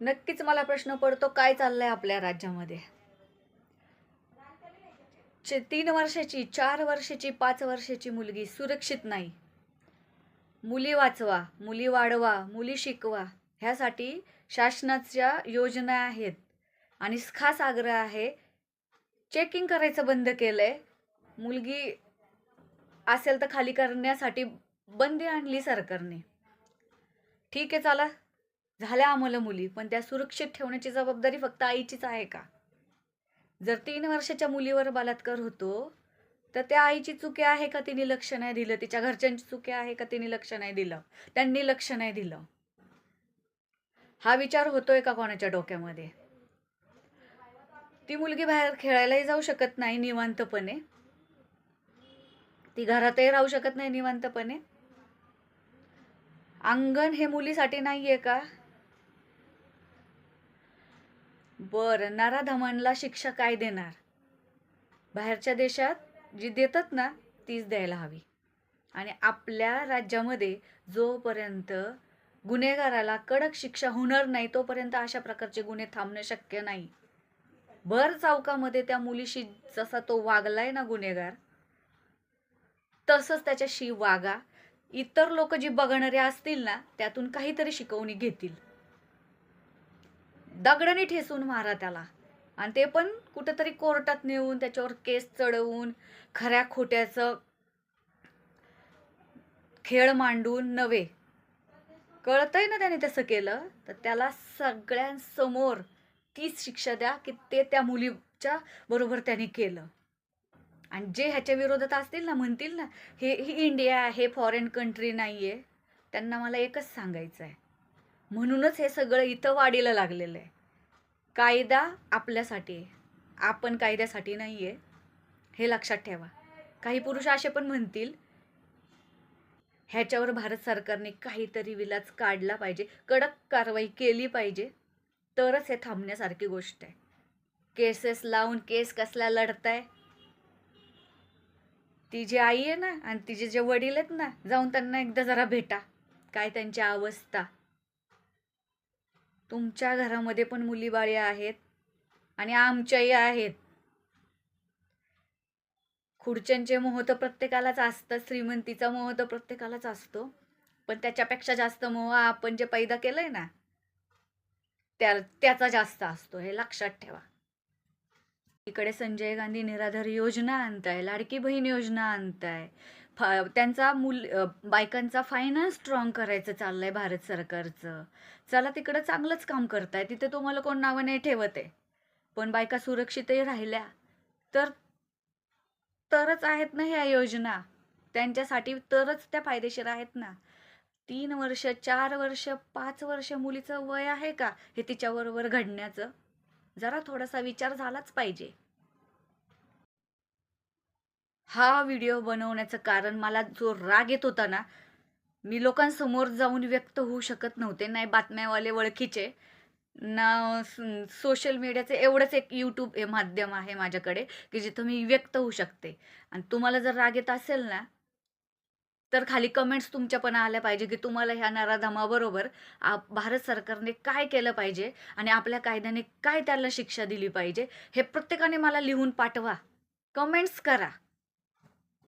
नक्कीच मला प्रश्न पडतो काय चाललंय आपल्या राज्यामध्ये? चे- तीन वर्षाची चार वर्षाची पाच वर्षाची मुलगी सुरक्षित नाही. मुली वाचवा मुली वाढवा मुली शिकवा ह्यासाठी शासनाच्या योजना आहेत. आणि खास आग्रह आहे चेकिंग करायचं बंद केलं आहे मुलगी असेल तर खाली करण्यासाठी बंदी आणली सरकारने. ठीक आहे चला. झाल्या आम्हाला मुली पण त्या सुरक्षित ठेवण्याची जबाबदारी फक्त आईचीच आहे का? जर तीन वर्षाच्या मुलीवर बलात्कार होतो तर त्या आईची चुकी आहे का तिने लक्ष नाही दिलं? तिच्या घरच्यांची चुकी आहे का तिने लक्ष नाही दिलं? त्यांनी लक्ष नाही दिलं. हा विचार होतोय का कोणाच्या डोक्यामध्ये? ती मुलगी बाहेर खेळायलाही जाऊ शकत नाही निवांतपणे. ती घरातही राहू शकत नाही निवांतपणे. अंगण हे मुलीसाठी नाहीये का? बर धमनला शिक्षा काय देणार? बाहेरच्या देशात जी देतात ना तीच द्यायला हवी. आणि आपल्या राज्यामध्ये जोपर्यंत गुन्हेगाराला कडक शिक्षा होणार नाही तोपर्यंत अशा प्रकारचे गुन्हे थांबणं शक्य नाही. भर चौकामध्ये त्या मुलीशी जसा तो वागलाय ना गुन्हेगार तसंच त्याच्याशी वागा. इतर लोक जी बघणारे असतील ना त्यातून काहीतरी शिकवणी घेतील. दगडाने ठेसून मारा त्याला. आणि ते पण कुठंतरी कोर्टात नेऊन त्याच्यावर केस चढवून खऱ्या खोट्याचं खेळ मांडून नव्हे. कळतंय ना त्याने तसं केलं? तर त्याला सगळ्यांसमोर तीच शिक्षा द्या की ते त्या मुलीच्या बरोबर त्याने केलं. आणि जे ह्याच्या विरोधात असतील ना म्हणतील ना हे ही इंडिया आहे फॉरेन कंट्री नाही आहे त्यांना मला एकच सांगायचं आहे म्हणूनच हे सगळं इथं वाढीला लागलेलं आहे. कायदा आपल्यासाठी आहे. आपण कायद्यासाठी नाही आहे हे लक्षात ठेवा. काही पुरुष असे पण म्हणतील ह्याच्यावर भारत सरकारने काहीतरी विलाज काढला पाहिजे कडक कारवाई केली पाहिजे. तरच हे थांबण्यासारखी गोष्ट आहे. केसेस लावून केस कसला लढताय? ती जी आई आहे ना आणि तिचे जे वडील आहेत ना जाऊन त्यांना एकदा जरा भेटा. काय त्यांची अवस्था? तुमच्या घरामध्ये पण मुली बाळी आहेत आणि आमच्याही आहेत. खुर्च्यांचे मोह तर प्रत्येकालाच असतं श्रीमंतीचा मोह तर प्रत्येकालाच असतो. पण त्याच्यापेक्षा जास्त मोह आपण जे पैदा केलंय ना त्या त्याचा जास्त असतो हे लक्षात ठेवा. इकडे संजय गांधी निराधार योजना आणताय लाडकी बहीण योजना आणताय फा त्यांचा मूल बायकांचा फायनान्स स्ट्रॉंग करायचं चाललंय भारत सरकारचं. चला तिकडं चांगलंच काम करताय तिथे तुम्हाला कोण नावं नाही ठेवत आहे. पण बायका सुरक्षितही राहिल्या. तर तरच आहेत ना ह्या योजना. त्यांच्यासाठी तरच त्या फायदेशीर आहेत ना. तीन वर्ष चार वर्ष पाच वर्ष मुलीचं वय आहे का? हे तिच्याबरोबर घडण्याचं. जरा थोडासा विचार झालाच पाहिजे. हा व्हिडिओ बनवण्याचं कारण मला जो राग येत होता ना मी लोकांसमोर जाऊन व्यक्त होऊ शकत नव्हते नाही बातम्यावाले ओळखीचे ना सोशल मीडियाचं एवढंच एक यूट्यूब हे माध्यम आहे माझ्याकडे की जिथं मी व्यक्त होऊ शकते. आणि तुम्हाला जर राग येत असेल ना तर खाली कमेंट्स तुमच्या पण आल्या पाहिजे की तुम्हाला ह्या नराधमाबरोबर आप भारत सरकारने काय केलं पाहिजे आणि आपल्या कायद्याने काय त्याला शिक्षा दिली पाहिजे हे प्रत्येकाने मला लिहून पाठवा. कमेंट्स करा.